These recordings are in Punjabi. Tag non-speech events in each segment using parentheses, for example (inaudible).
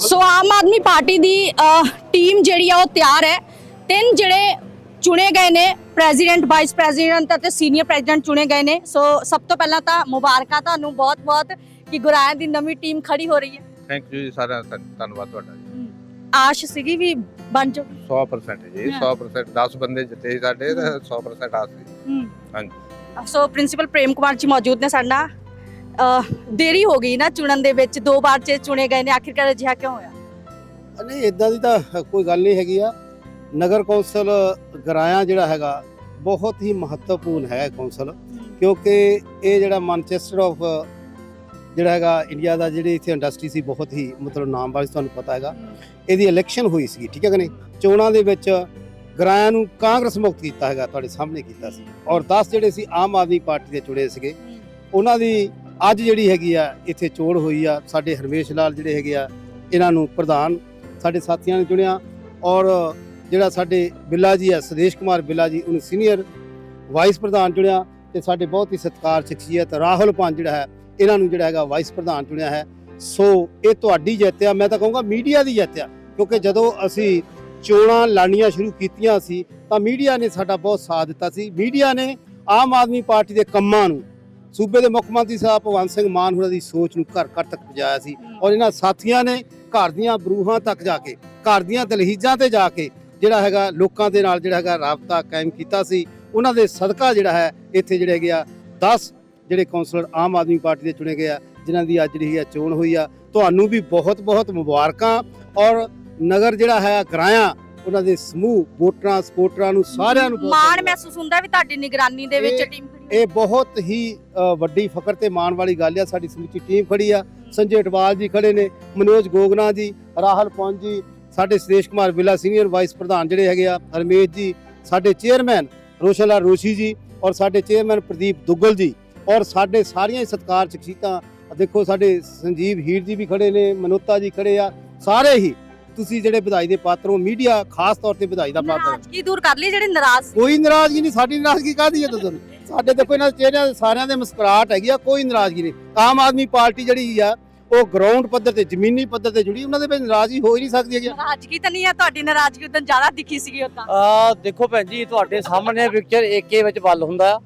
ਸੋ ਆਮ ਆਦਮੀ ਪਾਰਟੀ ਦੀ ਟੀਮ ਜਿਹੜੀ ਆ ਉਹ ਤਿਆਰ ਹੈ। ਤਿੰਨ ਜਿਹੜੇ ਚੁਣੇ ਗਏ ਨੇ ਪ੍ਰੈਜ਼ੀਡੈਂਟ ਵਾਈਸ ਪ੍ਰੈਜ਼ੀਡੈਂਟ ਅਤੇ ਸੀਨੀਅਰ ਪ੍ਰੈਜ਼ੀਡੈਂਟ ਚੁਣੇ ਗਏ ਨੇ। ਸੋ ਸਭ ਤੋਂ ਪਹਿਲਾਂ ਤਾਂ ਮੁਬਾਰਕਾਂ ਤੁਹਾਨੂੰ ਬਹੁਤ-ਬਹੁਤ ਕਿ ਗੁਰਾਇਆਂ ਦੀ ਨਵੀਂ ਟੀਮ ਖੜੀ ਹੋ ਰਹੀ ਹੈ। ਥੈਂਕ ਯੂ ਜੀ ਸਾਰਿਆਂ ਦਾ ਧੰਨ- ਧੰਨਵਾਦ ਤੁਹਾਡਾ ਜੀ। ਆਸ਼ ਸੀਗੀ ਵੀ ਬਣ ਜਾਓ। 100% ਜੀ ਹਾਂ। 100% 10 ਬੰਦੇ ਜਿੱਤੇ ਸੀ ਸਾਡੇ ਤਾਂ 100% ਆਸ ਸੀ। ਹਾਂਜੀ। ਸੋ ਪ੍ਰਿੰਸੀਪਲ ਪ੍ਰੇਮ ਕੁਮਾਰ ਜੀ ਮੌਜੂਦ ਨੇ ਸਾਡੇ ਦੇਰੀ ਹੋ ਗਈ ਨਾ ਚੁਣਨ ਦੇ ਵਿੱਚ, ਦੋ ਵਾਰ ਚ ਚੁਣੇ ਗਏ ਨੇ, ਆਖਿਰਕਾਰ ਅਜਿਹਾ ਕਿਉਂ ਹੋਇਆ? ਨਹੀਂ ਇਦਾਂ ਦੀ ਤਾਂ ਕੋਈ ਗੱਲ ਨਹੀਂ ਹੈਗੀ ਆ। ਨਗਰ ਕੌਂਸਲ ਗਰਾਇਆ ਜਿਹੜਾ ਹੈਗਾ, ਬਹੁਤ ਹੀ ਮਹੱਤਵਪੂਰਨ ਹੈ ਕੌਂਸਲ, ਕਿਉਂਕਿ ਇਹ ਜਿਹੜਾ ਮਾਨਚੈਸਟਰ ਆਫ ਜਿਹੜਾ ਹੈਗਾ ਇੰਡੀਆ ਦਾ ਜਿਹੜੀ ਇੱਥੇ ਇੰਡਸਟਰੀ ਸੀ, ਬਹੁਤ ਹੀ ਮਤਲਬ ਨਾਮ ਵਾਲੀ ਤੁਹਾਨੂੰ ਪਤਾ ਹੈਗਾ। ਇਹਦੀ ਇਲੈਕਸ਼ਨ ਹੋਈ ਸੀ ਠੀਕ ਹੈ ਕਿ ਨਹੀਂ? ਚੋਣਾਂ ਦੇ ਵਿੱਚ ਗਰਾਇਆ ਨੂੰ ਕਾਂਗਰਸ ਮੁਕਤ ਕੀਤਾ ਹੈਗਾ, ਤੁਹਾਡੇ ਸਾਹਮਣੇ ਕੀਤਾ ਸੀ। ਔਰ 10 ਜਿਹੜੇ ਸੀ, ਆਮ ਆਦਮੀ ਪਾਰਟੀ ਦੇ ਚੁਣੇ ਸੀਗੇ। ਉਹਨਾਂ ਦੀ ਅੱਜ ਜਿਹੜੀ ਹੈਗੀ ਆ, ਇੱਥੇ ਚੋਣ ਹੋਈ ਆ, ਸਾਡੇ ਹਰਮੇਸ਼ ਲਾਲ ਜਿਹੜੇ ਹੈਗੇ ਆ, ਇਹਨਾਂ ਨੂੰ ਪ੍ਰਧਾਨ ਸਾਡੇ ਸਾਥੀਆਂ ਨੇ ਚੁਣਿਆ ਔਰ ਜਿਹੜਾ ਸਾਡੇ ਬਿੱਲਾ ਜੀ ਆ, ਸੁਦੇਸ਼ ਕੁਮਾਰ ਬਿੱਲਾ ਜੀ, ਉਹਨੂੰ ਸੀਨੀਅਰ ਵਾਈਸ ਪ੍ਰਧਾਨ ਚੁਣਿਆ ਤੇ ਸਾਡੇ ਬਹੁਤ ਹੀ ਸਤਿਕਾਰ ਸ਼ਖਸੀਅਤ ਰਾਹੁਲ ਪਾਨ ਜਿਹੜਾ ਹੈ, ਇਹਨਾਂ ਨੂੰ ਜਿਹੜਾ ਹੈਗਾ ਵਾਈਸ ਪ੍ਰਧਾਨ ਚੁਣਿਆ ਹੈ। ਸੋ ਇਹ ਤੁਹਾਡੀ ਜਿੱਤ ਆ, ਮੈਂ ਤਾਂ ਕਹੂੰਗਾ ਮੀਡੀਆ ਦੀ ਜਿੱਤ ਆ, ਕਿਉਂਕਿ ਜਦੋਂ ਅਸੀਂ ਚੋਣਾਂ ਲਾਣੀਆਂ ਸ਼ੁਰੂ ਕੀਤੀਆਂ ਸੀ ਤਾਂ ਮੀਡੀਆ ਨੇ ਸਾਡਾ ਬਹੁਤ ਸਾਥ ਦਿੱਤਾ ਸੀ। ਮੀਡੀਆ ਨੇ ਆਮ ਆਦਮੀ ਪਾਰਟੀ ਦੇ ਕੰਮਾਂ ਨੂੰ ਸੂਬੇ ਦੇ ਮੁੱਖ ਮੰਤਰੀ ਸਾਹਿਬ ਭਗਵੰਤ ਸਿੰਘ ਮਾਨ ਹੋਰਾਂ ਦੀ ਸੋਚ ਨੂੰ ਘਰ ਘਰ ਤੱਕ ਪਹੁੰਚਾਇਆ ਸੀ ਔਰ ਇਹਨਾਂ ਸਾਥੀਆਂ ਨੇ ਘਰ ਦੀਆਂ ਬਰੂਹਾਂ ਤੱਕ ਜਾ ਕੇ ਘਰ ਦੀਆਂ ਦਲਹੀਜ਼ਾਂ ਤੇ ਜਾ ਕੇ ਜਿਹੜਾ ਹੈਗਾ ਲੋਕਾਂ ਦੇ ਨਾਲ ਜਿਹੜਾ ਹੈਗਾ ਰਾਬਤਾ ਕਾਇਮ ਕੀਤਾ ਸੀ। ਉਹਨਾਂ ਦੇ ਸਦਕਾ ਜਿਹੜਾ ਹੈ ਇੱਥੇ ਜਿਹੜੇ ਹੈਗੇ ਆ 10 ਜਿਹੜੇ ਕੌਂਸਲਰ ਆਮ ਆਦਮੀ ਪਾਰਟੀ ਦੇ ਚੁਣੇ ਗਏ ਆ ਜਿਨ੍ਹਾਂ ਦੀ ਅੱਜ ਜਿਹੜੀ ਹੈ ਚੋਣ ਹੋਈ ਆ। ਤੁਹਾਨੂੰ ਵੀ ਬਹੁਤ ਬਹੁਤ ਮੁਬਾਰਕਾਂ ਔਰ ਨਗਰ ਜਿਹੜਾ ਹੈ ਗਰਾਇਆ ਉਹਨਾਂ ਦੇ ਸਮੂਹ ਵੋਟਰਾਂ ਸਪੋਰਟਰਾਂ ਨੂੰ ਸਾਰਿਆਂ ਨੂੰ ਬਹੁਤ- ਮਾਣ ਮਹਿਸੂਸ ਹੁੰਦਾ ਵੀ ਤੁਹਾਡੀ ਨਿਗਰਾਨੀ ਦੇ ਵਿੱਚ ਟੀਮ ਇਹ ਬਹੁਤ ਹੀ ਵੱਡੀ ਫਖਰ ਤੇ ਮਾਣ ਵਾਲੀ ਗੱਲ ਆ ਸਾਡੀ ਸਮੁੱਚੀ ਟੀਮ ਖੜੀ ਆ। ਸੰਜੇ ਅਟਵਾਲ ਜੀ ਖੜੇ ਨੇ ਮਨੋਜ ਗੋਗਨਾ ਜੀ ਰਾਹੁਲ ਪੌਂਜ ਜੀ ਸਾਡੇ Sudesh Kumar villa senior vice ਪ੍ਰਧਾਨ ਜਿਹੜੇ ਹੈਗੇ ਆ ਹਰਮੇਸ਼ ਜੀ ਸਾਡੇ ਚੇਅਰਮੈਨ ਰੋਸ਼ਨ ਲਾਲ ਰੋਸ਼ੀ ਜੀ ਔਰ ਸਾਡੇ ਚੇਅਰਮੈਨ ਪ੍ਰਦੀਪ ਦੁੱਗਲ ਜੀ ਔਰ ਸਾਡੇ ਸਾਰੀਆਂ ਹੀ ਸਤਿਕਾਰ ਸ਼ਖਸੀਅਤਾਂ। ਦੇਖੋ ਸਾਡੇ ਸੰਜੀਵ ਹੀਰ ਜੀ ਵੀ ਖੜੇ ਨੇ ਮਨੋਤਾ ਜੀ ਖੜੇ ਆ ਸਾਰੇ ਹੀ। ਤੁਸੀਂ ਜਿਹੜੇ ਵਧਾਈ ਦੇ ਪਾਤਰ ਹੋ ਮੀਡੀਆ ਖਾਸ ਤੌਰ ਤੇ ਵਧਾਈ ਦਾ ਪਾਤਰ ਨਾਰਾਜ਼ਗੀ ਦੂਰ ਕਰ ਲਈ ਜਿਹੜੇ ਨਾਰਾਜ਼ ਕੋਈ ਨਾਰਾਜ਼ਗੀ ਨਹੀਂ ਸਾਡੀ ਨਾਰਾਜ਼ਗੀ ਕਾਹਦੀ ਹੈ ਦੱਸੋ? ਸਾਡੇ ਦੇਖੋ ਇਹਨਾਂ ਦੇ ਚਿਹਰਿਆਂ ਤੇ ਸਾਰਿਆਂ ਦੇ ਮੁਸਕਰਾਹਟ ਹੈਗੀ ਆ ਕੋਈ ਨਾਰਾਜ਼ਗੀ ਨਹੀਂ। ਆਮ ਆਦਮੀ ਪਾਰਟੀ ਜਿਹੜੀ ਆ ਉਹ ਗਰਾਊਂਡ ਪੱਧਰ ਤੇ ਜ਼ਮੀਨੀ ਪੱਧਰ ਤੇ ਜੁੜੀ ਉਹਨਾਂ ਦੇ ਵਿੱਚ ਨਾਰਾਜ਼ਗੀ ਹੋ ਹੀ ਨਹੀਂ ਸਕਦੀ ਹੈਗੀ। ਨਾਰਾਜ਼ਗੀ ਤਾਂ ਨਹੀਂ ਹੈ ਤੁਹਾਡੀ ਨਾਰਾਜ਼ਗੀ ਉਦੋਂ ਜ਼ਿਆਦਾ ਦਿਖੀ ਸੀਗੀ ਉਦੋਂ। ਆ ਦੇਖੋ ਭੈਣ ਜੀ ਤੁਹਾਡੇ ਸਾਹਮਣੇ ਪਿਕਚਰ ਏਕੇ ਵਿੱਚ ਵੱਲ ਹੁੰਦਾ। ਆ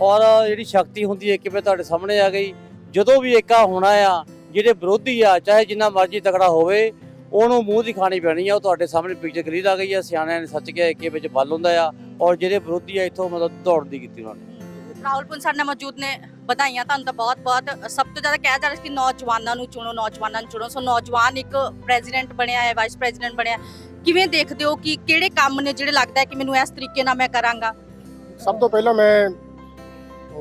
ਔਰ ਜਿਹੜੀ ਸ਼ਕਤੀ ਹੁੰਦੀ ਏਕੇ ਵਿੱਚ ਤੁਹਾਡੇ ਸਾਹਮਣੇ ਆ ਗਈ। ਜਦੋਂ ਵੀ ਏਕਾ ਹੋਣਾ ਆ ਜਿਹੜੇ ਵਿਰੋਧੀ ਆ ਚਾਹੇ ਜਿੰਨਾ ਮਰਜ਼ੀ ਤਕੜਾ ਹੋਵੇ ਉਹਨੂੰ ਮੂੰਹ ਦੀ ਖਾਣੀ ਪੈਣੀ ਆ ਉਹ ਤੁਹਾਡੇ ਸਾਹਮਣੇ ਪਿਕਚਰ ਕਲੀਅਰ ਆ ਗਈ ਆ। ਸਿਆਣਿਆਂ ਨੇ ਸੱਚ ਕਿਹਾ ਏਕੇ ਵਿੱਚ ਵੱਲ ਹੁੰਦਾ ਆ। ਔਰ ਜਿਹੜੇ ਵਿਰੋਧੀ ਆ ਇੱਥੋਂ ਮਤਲਬ ਦੌੜਨ ਦੀ ਕੀਤੀ ਉਹਨਾਂ ਨੇ। ਰਾਹੁਲ ਪੁਨ ਸਾਡੇ ਨਾਲ ਮੌਜੂਦ ਨੇ ਵਧਾਈਆਂ ਤੁਹਾਨੂੰ ਤਾਂ ਬਹੁਤ ਬਹੁਤ। ਸਭ ਤੋਂ ਜ਼ਿਆਦਾ ਕਿਹਾ ਜਾ ਰਿਹਾ ਸੀ ਕਿ ਨੌਜਵਾਨਾਂ ਨੂੰ ਚੁਣੋ ਨੌਜਵਾਨਾਂ ਨੂੰ ਚੁਣੋ। ਸੋ ਨੌਜਵਾਨ ਇੱਕ ਪ੍ਰੈਜ਼ੀਡੈਂਟ ਬਣਿਆ ਹੈ ਵਾਈਸ ਪ੍ਰੈਜ਼ੀਡੈਂਟ ਬਣਿਆ ਕਿਵੇਂ ਦੇਖਦੇ ਹੋ ਕਿ ਕਿਹੜੇ ਕੰਮ ਨੇ ਜਿਹੜੇ ਲੱਗਦਾ ਹੈ ਕਿ ਮੈਨੂੰ ਇਸ ਤਰੀਕੇ ਨਾਲ ਮੈਂ ਕਰਾਂਗਾ? ਸਭ ਤੋਂ ਪਹਿਲਾਂ ਮੈਂ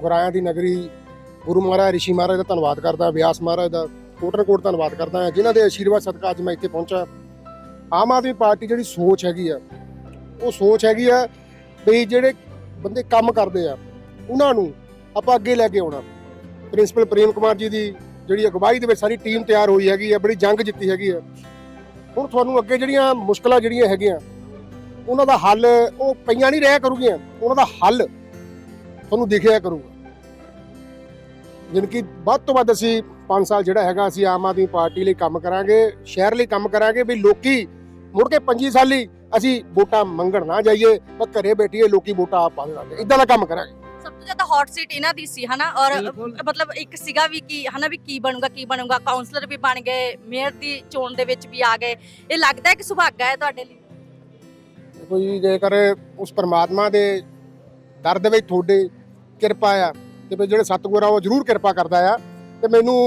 ਗੁਰਾਇਆਂ ਦੀ ਨਗਰੀ ਗੁਰੂ ਮਹਾਰਾਜ ਰਿਸ਼ੀ ਮਹਾਰਾਜ ਦਾ ਧੰਨਵਾਦ ਕਰਦਾ ਵਿਆਸ ਮਹਾਰਾਜ ਦਾ ਕੋਟਨ ਕੋਟ ਧੰਨਵਾਦ ਕਰਦਾ ਹਾਂ ਜਿਨ੍ਹਾਂ ਦੇ ਆਸ਼ੀਰਵਾਦ ਸਦਕਾ ਅੱਜ ਮੈਂ ਇੱਥੇ ਪਹੁੰਚਾ। ਆਮ ਆਦਮੀ ਪਾਰਟੀ ਜਿਹੜੀ ਸੋਚ ਹੈਗੀ ਆ ਉਹ ਸੋਚ ਹੈਗੀ ਆ ਵੀ ਜਿਹੜੇ ਬੰਦੇ ਕੰਮ ਕਰਦੇ ਆ, ਉਹਨਾਂ ਨੂੰ ਆਪਾਂ ਅੱਗੇ ਲੈ ਕੇ ਆਉਣਾ। ਪ੍ਰਿੰਸੀਪਲ ਪ੍ਰੇਮ ਕੁਮਾਰ ਜੀ ਦੀ ਜਿਹੜੀ ਅਗਵਾਈ ਦੇ ਵਿੱਚ ਸਾਰੀ ਟੀਮ ਤਿਆਰ ਹੋਈ ਹੈਗੀ ਆ, ਬੜੀ ਜੰਗ ਜਿੱਤੀ ਹੈਗੀ ਆ। ਹੁਣ ਤੁਹਾਨੂੰ ਅੱਗੇ ਜਿਹੜੀਆਂ ਮੁਸ਼ਕਲਾਂ ਜਿਹੜੀਆਂ ਹੈਗੀਆਂ, ਉਹਨਾਂ ਦਾ ਹੱਲ ਉਹ ਪਈਆਂ ਨਹੀਂ, ਰਹਿ ਕਰੂਗੀਆਂ। ਉਹਨਾਂ ਦਾ ਹੱਲ ਤੁਹਾਨੂੰ ਦਿਖਿਆ ਕਰੂਗਾ। ਜਿਨ ਕਿ ਵੱਧ ਤੋਂ ਵੱਧ ਅਸੀਂ 5 ਸਾਲ ਜਿਹੜਾ ਹੈਗਾ, ਅਸੀਂ ਆਮ ਆਦਮੀ ਪਾਰਟੀ ਲਈ ਕੰਮ ਕਰਾਂਗੇ, ਸ਼ਹਿਰ ਲਈ ਕੰਮ ਕਰਾਂਗੇ, ਵੀ ਲੋਕੀ ਮੁੜ ਕੇ 25 ਸਾਲੀ ਅਸੀਂ ਵੋਟਾਂ ਮੰਗਣ ਨਾ ਜਾਈਏ ਪਰ ਘਰੇ ਬੈਠੀਏ ਲੋਕੀ ਵੋਟਾਂ ਆਪ ਪਾ ਦੇਣਗੇ ਇਦਾਂ ਦਾ ਕੰਮ ਕਰਾਂਗੇ। ਸਭ ਤੋਂ ਜ਼ਿਆਦਾ ਹੌਟ ਸੀਟ ਇਹਨਾਂ ਦੀ ਸੀ ਹਨਾ? ਔਰ। ਮਤਲਬ ਇੱਕ ਸੀਗਾ ਵੀ ਕਿ ਹਨਾ ਵੀ ਕੀ ਬਣੂਗਾ ਕੀ ਬਣੂਗਾ? ਕਾਉਂਸਲਰ ਵੀ ਬਣ ਗਏ ਮੇਅਰ ਦੀ ਚੋਣ ਦੇ ਵਿੱਚ ਵੀ ਆ ਗਏ। ਇਹ ਲੱਗਦਾ ਹੈ ਕਿ ਸੁਭਾਗਾ ਹੈ ਤੁਹਾਡੇ ਲਈ? ਕੋਈ ਜੇਕਰ ਉਸ ਪਰਮਾਤਮਾ ਦੇ ਦਰ ਦੇ ਵਿੱਚ ਤੁਹਾਡੇ ਕਿਰਪਾ ਆ ਤੇ ਜਿਹੜੇ ਸਤਿਗੁਰ ਆ ਉਹ ਜ਼ਰੂਰ ਕਿਰਪਾ ਕਰਦਾ ਆ। ਤੇ ਮੈਨੂੰ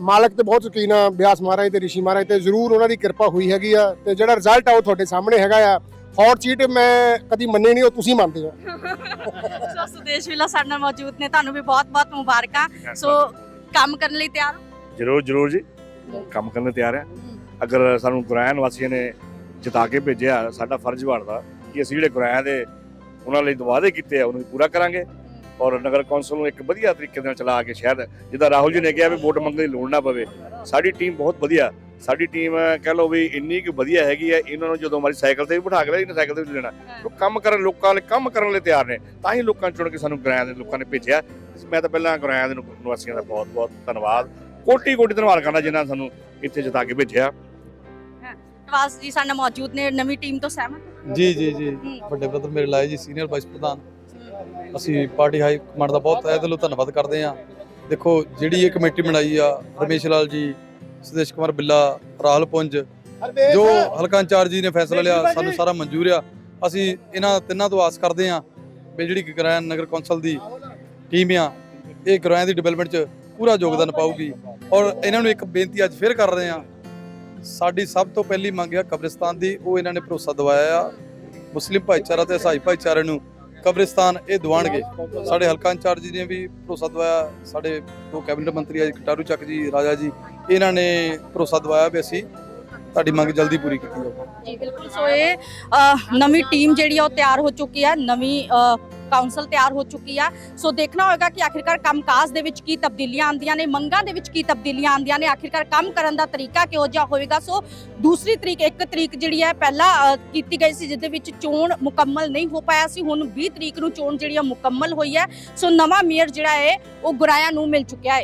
ਮਾਲਕ ਤੇ ਬਹੁਤ ਯਕੀਨ ਆ ਬਿਆਸ ਮਹਾਰਾਜ ਤੇ ਰਿਸ਼ੀ ਮਹਾਰਾਜ ਤੇ ਜ਼ਰੂਰ ਉਹਨਾਂ ਦੀ ਕਿਰਪਾ ਹੋਈ ਹੈਗੀ ਆ ਤੇ ਜਿਹੜਾ ਰਿਜ਼ਲਟ ਆ ਉਹ ਤੁਹਾਡੇ ਸਾਹਮਣੇ ਹੈਗਾ ਆ। ਹੌਟ ਸੀਟ ਮੈਂ ਕਦੀ ਮੰਨੇ ਨਹੀਂ ਉਹ ਤੁਸੀਂ ਮੰਨਦੇ ਆ (laughs) ਸੋ ਸੁਦੇਸ਼ ਵਿਲਾ ਸਾਡੇ ਨਾਲ ਮੌਜੂਦ ਨੇ ਤੁਹਾਨੂੰ ਵੀ ਬਹੁਤ ਬਹੁਤ ਮੁਬਾਰਕਾਂ। ਸੋ ਕੰਮ ਕਰਨ ਲਈ ਤਿਆਰ ਹੋ? ਜਰੂਰ ਜਰੂਰ ਜੀ। ਕੰਮ ਕਰਨ ਨੂੰ ਤਿਆਰ ਆ। ਅਗਰ ਸਾਨੂੰ ਗੁਰਾਇਆਂ ਵਾਸੀਆਂ ਨੇ ਜਿਤਾ ਕੇ ਭੇਜਿਆ ਸਾਡਾ ਫਰਜ਼ ਬਣਦਾ ਕਿ ਅਸੀਂ ਜਿਹੜੇ ਗੁਰਾਇਆਂ ਦੇ ਉਹਨਾਂ ਲਈ ਵਾਅਦੇ ਕੀਤੇ ਆ ਉਹਨੂੰ ਪੂਰਾ ਕਰਾਂਗੇ। ਔਰ ਨਗਰ ਕੌਂਸਲ ਨੂੰ ਇੱਕ ਵਧੀਆ ਤਰੀਕੇ ਨਾਲ ਚਲਾ ਕੇ ਸ਼ਹਿਰ ਜਿੱਦਾਂ ਰਾਹੁਲ ਜੀ ਨੇ ਕਿਹਾ ਵੀ ਵੋਟ ਮੰਗਣ ਦੀ ਲੋੜ ਨਾ ਪਵੇ। ਸਾਡੀ ਟੀਮ ਬਹੁਤ ਵਧੀਆ। ਸਾਡੀ ਟੀਮ ਕਹਿ ਲਓ ਵੀ ਇੰਨੀ ਕੁ ਵਧੀਆ ਹੈਗੀ ਹੈ ਇਹਨਾਂ ਨੂੰ ਜਦੋਂ ਮਾਰੀ ਸਾਈਕਲ ਤੇ ਵੀ ਬਿਠਾ ਕੇ ਲੈ ਇਹਨਾਂ ਸਾਈਕਲ ਤੇ ਵੀ ਲੈਣਾ ਲੋਕ ਕੰਮ ਕਰਨ ਲੋਕਾਂ ਲਈ ਕੰਮ ਕਰਨ ਲਈ ਤਿਆਰ ਨੇ। ਤਾਂ ਹੀ ਲੋਕਾਂ ਨੇ ਚੁਣ ਕੇ ਸਾਨੂੰ ਗੁਰਾਇਆਂ ਦੇ ਲੋਕਾਂ ਨੇ ਭੇਜਿਆ। ਮੈਂ ਤਾਂ ਪਹਿਲਾਂ ਗੁਰਾਇਆਂ ਦੇ ਨਿਵਾਸੀਆਂ ਦਾ ਬਹੁਤ ਬਹੁਤ ਧੰਨਵਾਦ। ਕੋਟੀ ਕੋਟੀ ਧੰਨਵਾਦ ਕਰਦਾ ਜਿਨ੍ਹਾਂ ਨੇ ਸਾਨੂੰ ਇੱਥੇ ਜਿਤਾ ਕੇ ਭੇਜਿਆ। ਨਵਾਜ਼ ਜੀ ਸਾਡੇ ਨਾਲ ਮੌਜੂਦ ਨੇ। ਨਵੀਂ ਟੀਮ ਤੋਂ ਸਹਿਮਤ ਜੀ ਜੀ ਜੀ। ਵੱਡੇ ਬ੍ਰਦਰ ਮੇਰੇ ਲਾਏ ਜੀ ਸੀਨੀਅਰ ਵਾਈਸ ਪ੍ਰਧਾਨ। ਅਸੀਂ ਪਾਰਟੀ ਹਾਈ ਕਮਾਂਡ ਦਾ ਬਹੁਤ ਤਹਿ ਦਿਲੋਂ ਧੰਨਵਾਦ ਕਰਦੇ ਹਾਂ। ਦੇਖੋ ਜਿਹੜੀ ਇਹ ਕਮੇਟੀ ਬਣਾਈ ਆ ਰਮੇਸ਼ ਲਾਲ ਜੀ ਸੁਦੇਸ਼ ਕੁਮਾਰ ਬਿੱਲਾ ਰਾਹੁਲ ਪੁੰਜ ਜੋ ਹਲਕਾ ਇੰਚਾਰਜ ਜੀ ਨੇ ਫੈਸਲਾ ਲਿਆ ਸਾਨੂੰ ਸਾਰਾ ਮਨਜ਼ੂਰ ਆ। ਅਸੀਂ ਇਹਨਾਂ ਤਿੰਨਾਂ ਤੋਂ ਆਸ ਕਰਦੇ ਹਾਂ ਵੀ ਜਿਹੜੀ ਗ੍ਰਾਮ ਨਗਰ ਕੌਂਸਲ ਦੀ ਟੀਮ ਆ ਇਹ ਗ੍ਰਾਮ ਦੀ ਡਿਵੈਲਪਮੈਂਟ 'ਚ ਪੂਰਾ ਯੋਗਦਾਨ ਪਾਊਗੀ। ਔਰ ਇਹਨਾਂ ਨੂੰ ਇੱਕ ਬੇਨਤੀ ਅੱਜ ਫੇਰ ਕਰ ਰਹੇ ਹਾਂ ਸਾਡੀ ਸਭ ਤੋਂ ਪਹਿਲੀ ਮੰਗ ਆ ਕਬਰਿਸਤਾਨ ਦੀ ਉਹ ਇਹਨਾਂ ਨੇ ਭਰੋਸਾ ਦਿਵਾਇਆ ਆ। ਮੁਸਲਿਮ ਭਾਈਚਾਰਾ ਤੇ ਈਸਾਈ ਭਾਈਚਾਰੇ ਨੂੰ ਕਬਰਿਸਤਾਨ ਇਹ ਦਿਵਾਣਗੇ। ਸਾਡੇ ਹਲਕਾ ਇੰਚਾਰਜ ਜੀ ਨੇ ਵੀ ਭਰੋਸਾ ਦਵਾਇਆ, ਸਾਡੇ ਦੋ ਕੈਬਨਿਟ ਮੰਤਰੀ ਆ ਜੀ ਕਟਾਰੂ ਚੱਕ ਜੀ, ਰਾਜਾ ਜੀ, ਇਹਨਾਂ ਨੇ ਭਰੋਸਾ ਦਵਾਇਆ ਵੀ ਅਸੀਂ ਤੁਹਾਡੀ ਮੰਗ ਜਲਦੀ ਪੂਰੀ ਕੀਤੀ ਜਾਊਗੀ ਜੀ, ਬਿਲਕੁਲ। ਸੋ ਇਹ ਨਵੀਂ ਟੀਮ ਜਿਹੜੀ ਆ, ਉਹ ਤਿਆਰ ਹੋ ਚੁੱਕੀ ਹੈ ਨਵੀਂ ਕਾਉਂਸਲ ਤਿਆਰ ਹੋ ਚੁੱਕੀ ਆ। ਸੋ ਦੇਖਣਾ ਹੋਏਗਾ ਕਿ ਆਖਿਰਕਾਰ ਕੰਮਕਾਜ ਦੇ ਵਿੱਚ ਕੀ ਤਬਦੀਲੀਆਂ ਆਉਂਦੀਆਂ ਨੇ, ਮੰਗਾਂ ਦੇ ਵਿੱਚ ਕੀ ਤਬਦੀਲੀਆਂ ਆਉਂਦੀਆਂ ਨੇ, ਆਖਿਰਕਾਰ ਕੰਮ ਕਰਨ ਦਾ ਤਰੀਕਾ ਕਿਹੋ ਜਿਹਾ ਹੋਵੇਗਾ ਸੋ ਦੂਸਰੀ ਤਰੀਕ, ਇੱਕ ਤਰੀਕ ਜਿਹੜੀ ਹੈ, ਪਹਿਲਾਂ ਕੀਤੀ ਗਈ ਸੀ, ਜਿਹਦੇ ਵਿੱਚ ਚੋਣ ਮੁਕੰਮਲ ਨਹੀਂ ਹੋ ਪਾਇਆ ਸੀ। ਹੁਣ 20 ਤਰੀਕ ਨੂੰ ਚੋਣ ਜਿਹੜੀ ਆ, ਮੁਕੰਮਲ ਹੋਈ ਹੈ। ਸੋ ਨਵਾਂ ਮੇਅਰ ਜਿਹੜਾ ਹੈ, ਉਹ ਗੁਰਾਇਆ ਨੂੰ ਮਿਲ ਚੁੱਕਿਆ ਹੈ।